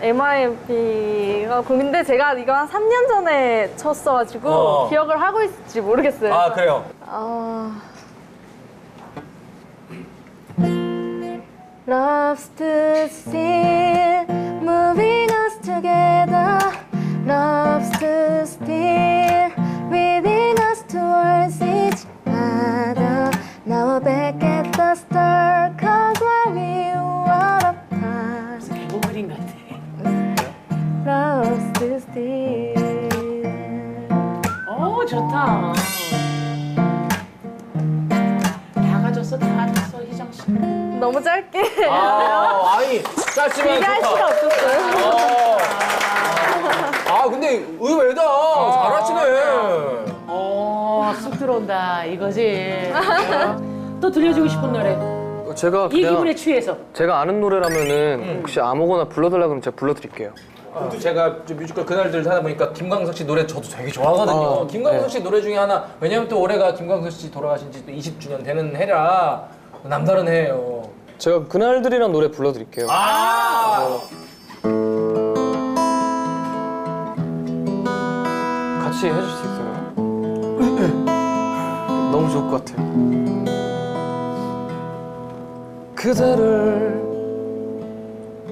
MIMP가 근데 제가 이거 한 3년 전에 쳤어가지고 어. 기억을 하고 있을지 모르겠어요. 아 그래요. 어... Loves to steal, moving us together. Loves 좋다. 다 가졌어, 다 가졌어, 희정 씨. 너무 짧게 아 아니 짧지만 얘기할 수가 좋다. 없었어요. 어. 아 근데 의외다. 잘하시네. 어, 쑥 들어온다 이거지. 어. 또 들려주고 싶은 노래. 제가 이 그냥 기분에 취해서. 제가 아는 노래라면은 혹시 아무거나 불러달라 그러면 제가 불러드릴게요. 또 제가 좀 뮤지컬 그날들 하다 보니까 김광석 씨 노래 저도 되게 좋아하거든요. 아, 김광석 네. 씨 노래 중에 하나 왜냐면 또 올해가 김광석 씨 돌아가신 지 또 20주년 되는 해라 남다른 해예요. 제가 그날들이란 노래 불러드릴게요. 아 같이 해줄 수 있어요? 너무 좋을 것 같아요. 그대를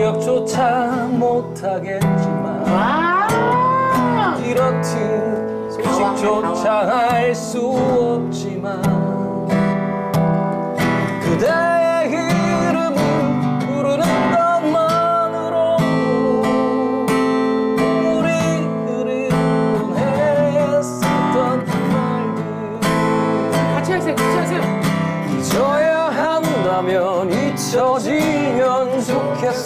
기억조차 못하겠지만 와. 이렇듯 소식조차 알 수 없지만 그대의 이름을 부르는 것만으로도 우리 흐르했었던 날들 같이 하세요, 같이 하세요. 잊어야 한다면 잊혀지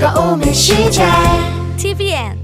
个欧美世界。TVN。